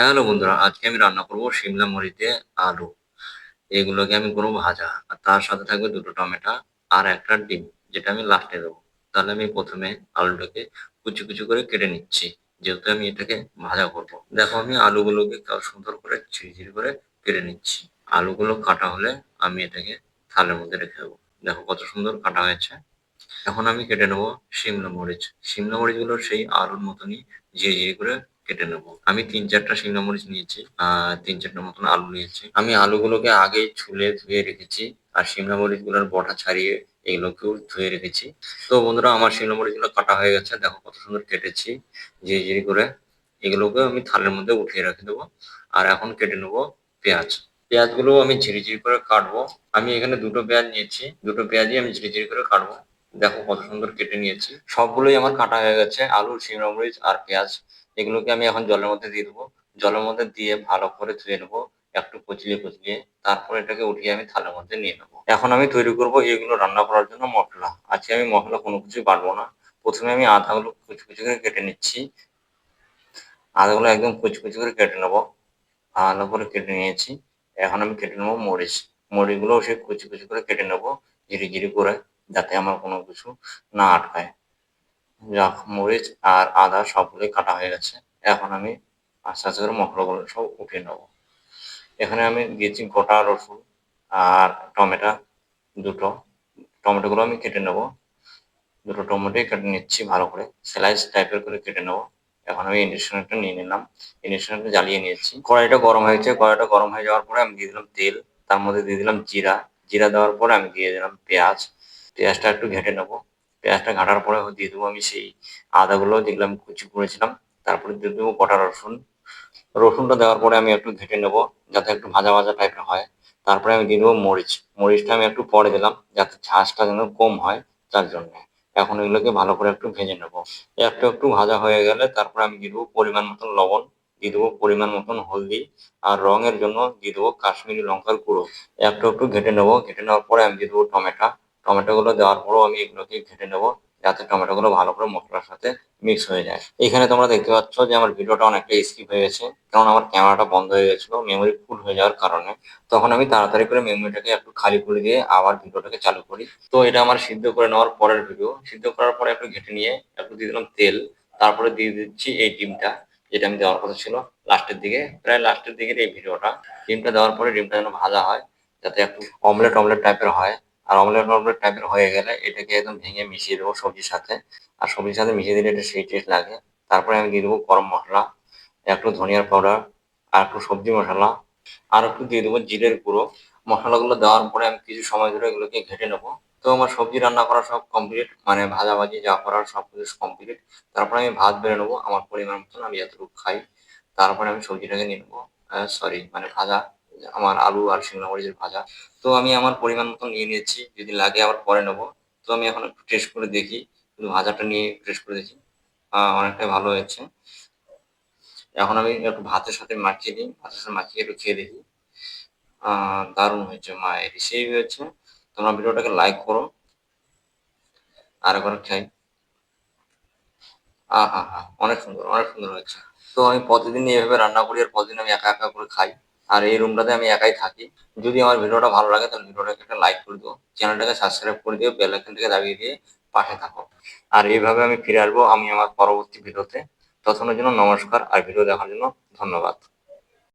Hello বন্ধুরা, আজকে আমি রান্না করব শিমলা মরিচ দিয়ে আলু। এগুলোকে আমি করব ভাজা, আর তার সাথে থাকবে দুটো টমেটো আর একটা ডিম, যেটা আমি লাস্টে দেবো। তাহলে আমি প্রথমে আলুটাকে কুচি কুচি করে কেটে নিচ্ছি, যেহেতু আমি এটাকে ভাজা করব। দেখো, আমি আলুগুলোকে সুন্দর করে ঝিরিঝিরি করে কেটে নিচ্ছি। আলুগুলো কাটা হলে আমি এটাকে থালের মধ্যে রেখে দেবো। দেখো কত সুন্দর কাটা হয়েছে। এখন আমি কেটে নেব শিমলা মরিচ। শিমলা মরিচগুলো সেই আলুর মতনই ঝিরিঝিরি করে কেটে নেব। আমি তিন চারটা শিমলা মরিচ নিয়েছি, আর তিন চারটা মতন আলু নিয়েছি। আমি আলুগুলোকে আগেই ছুলে ধুয়ে রেখেছি, আর শিমলা মরিচগুলোর বটা ছাড়িয়ে এগুলোকেও ধুয়ে রেখেছি। তো বন্ধুরা, আমার শিমলা মরিচগুলো কাটা হয়ে গেছে, দেখো কত সুন্দর কেটেছি, ঝিরি ঝিরি করে। এগুলোকে আমি থালের মধ্যে উঠিয়ে রেখে দেবো, আর এখন কেটে নেব পেঁয়াজ। পেঁয়াজগুলো আমি ঝিরি ঝিরি করে কাটবো। আমি এখানে দুটো পেঁয়াজ নিয়েছি, দুটো পেঁয়াজই আমি ঝিরি ঝিরি করে কাটবো। দেখো কত সুন্দর কেটে নিয়েছি। সবগুলোই আমার কাটা হয়ে গেছে, আলু শিমলা মরিচ আর পেঁয়াজ। এগুলোকে আমি এখন জলের মধ্যে দিয়ে দেবো। জলের মধ্যে দিয়ে ভালো করে ধুয়ে নেব, একটু কচলিয়ে কচলিয়ে তারপর এটাকে উঠিয়ে আমি থালের মধ্যে নিয়ে নেব। এখন আমি তৈরি করব এগুলো রান্না করার জন্য মশলা। আজকে আমি মশলা কোনো কিছুই বাড়বো না। প্রথমে আমি আদাগুলো কুচি কুচি করে কেটে নিচ্ছি। আদাগুলো একদম কুচি কুচি করে কেটে নেব। ভালো করে কেটে নিয়েছি। এখন আমি কেটে নেব মরিচ। মরিচগুলো সে কুচি কুচি করে কেটে নেব ঝিরি ঝিরি করে, যাতে আমার কোনো কিছু না আটকায়। মরিচ আর আদা সবগুলোই কাটা হয়ে গেছে। এখন আমি আস্তে আস্তে করে মশলাগুলো সব উঠিয়ে নেব। এখানে আমি দিয়েছি গোটা রসুন আর টমেটো দুটো। টমেটোগুলো আমি কেটে নেব। দুটো টমেটোই কেটে নিচ্ছি ভালো করে। স্লাইস টাইপের করে কেটে নেব। এখন আমি ইন্ডাকশনটা নিয়ে নিলাম। ইন্ডাকশনটা জ্বালিয়ে নিয়েছি। কড়াইটা গরম হয়েছে। কড়াইটা গরম হয়ে যাওয়ার পরে আমি দিয়ে দিলাম তেল। তার মধ্যে দিয়ে দিলাম জিরা। জিরা দেওয়ার পরে আমি দিয়ে দিলাম পেঁয়াজ। পেঁয়াজটা একটু ঘেটে নেব। পেঁয়াজটা ঘাটার পরে দিয়ে দেবো, আমি সেই আদাগুলো যেগুলো আমি কুচি করেছিলাম। তারপরে দিয়ে দেবো গোটা রসুন। রসুনটা দেওয়ার পরে আমি একটু ঘেটে নেব, যাতে একটু ভাজা ভাজা টাইপের হয়। তারপরে আমি দিয়ে দেবো মরিচ। মরিচটা আমি একটু পরে দিলাম, যাতে ঝাঁসটা যেন কম হয় তার জন্য। এখন এগুলোকে ভালো করে একটু ভেজে নেব। একটু একটু ভাজা হয়ে গেলে তারপরে আমি দিয়ে দেবো পরিমাণ মতন লবণ, দিয়ে দেবো পরিমাণ মতন হলদি, আর রঙের জন্য দিয়ে দেবো কাশ্মীরি লঙ্কার গুঁড়ো। একটু একটু ঘেটে নেব, ঘেটে নেওয়ার পরে আমি দিয়ে দেবো টমেটো। টমেটো গুলো দেওয়ার পরেও আমি এগুলোকে ঘেটে নেব, যাতে টমেটো গুলো ভালো করে মশলার সাথে মিক্স হয়ে যায়। এখানে তোমরা দেখতে পাচ্ছ যে আমার ভিডিওটা অনেকটা স্কিপ হয়ে গেছে, কারণ আমার ক্যামেরাটা বন্ধ হয়ে গেছিল মেমোরি ফুল হয়ে যাওয়ার কারণে। তখন আমি তাড়াতাড়ি করে মেমোরিটাকে একটু খালি করে দিয়ে আবার ভিডিওটাকে চালু করি। তো এটা আমার সিদ্ধ করে নেওয়ার পরের ভিডিও সিদ্ধ করার পরে একটু ঘেটে নিয়ে একটু দিয়ে দিলাম তেল। তারপরে দিয়ে দিচ্ছি এই ডিমটা, যেটা আমি দেওয়ার কথা ছিল লাস্টের দিকে। প্রায় লাস্টের দিকের এই ভিডিওটা ডিমটা দেওয়ার পরে ডিমটা যেন ভাজা হয়, যাতে একটু অমলেট অমলেট টাইপের হয়। আর অমলেট অমলেট টাইপের হয়ে গেলে এটাকে একদম ভেঙে মিশিয়ে দেবো সবজির সাথে। আর সবজির সাথে মিশিয়ে দিলে এটা সেই টেস্ট লাগে। তারপরে আমি দিয়ে দেবো গরম মশলা, একটু ধনিয়ার পাউডার আর একটু সবজি মশলা, আর একটু দিয়ে দেবো জিরের গুঁড়ো। মশলাগুলো দেওয়ার পরে আমি কিছু সময় ধরে এগুলোকে ঘেটে নেব। তো আমার সবজি রান্না করা সব কমপ্লিট মানে ভাজাভাজি যা করার সব কিছু কমপ্লিট তারপরে আমি ভাত বেড়ে নেব, আমার পরিমাণ মতন আমি যতটুকু খাই। তারপরে আমি সবজিটাকে নিয়ে নেব সরি মানে ভাজা। আমার আলু আর শিমলা মরিচের ভাজা। তো আমি আমার পরিমাণ মতো নিয়ে নিয়েছি, যদি লাগে আবার পরে নেব। তো আমি এখন একটু টেস্ট করে দেখি শুধু ভাজাটা নিয়ে টেস্ট করে দেখি। অনেকটাই ভালো হয়েছে। এখন আমি একটু ভাতের সাথে মাখিয়ে দিই, ভাতের সাথে মাখিয়ে একটু খেয়ে দেখি। দারুণ হয়েছে মায়ের সেই হয়েছে। তোমরা ভিডিওটাকে লাইক করো। আর একবার খাই আহা হা অনেক সুন্দর অনেক সুন্দর হয়েছে। তো আমি প্রতিদিন এইভাবে রান্না করি আর প্রতিদিন আমি একা একা করে খাই। আর এই রুমটাতে আমি একাই থাকি। যদি আমার ভিডিওটা ভালো লাগে, তাহলে ভিডিওটাকে একটা লাইক করে দিও। চ্যানেলটাকে সাবস্ক্রাইব করে দিও বেল আইকনটাকে দাবিয়ে দিয়ে পাশে থাকো। আর এইভাবে আমি ফিরে আসব আমি আমার পরবর্তী ভিডিওতে ততক্ষণের জন্য নমস্কার, আর ভিডিও দেখার জন্য ধন্যবাদ।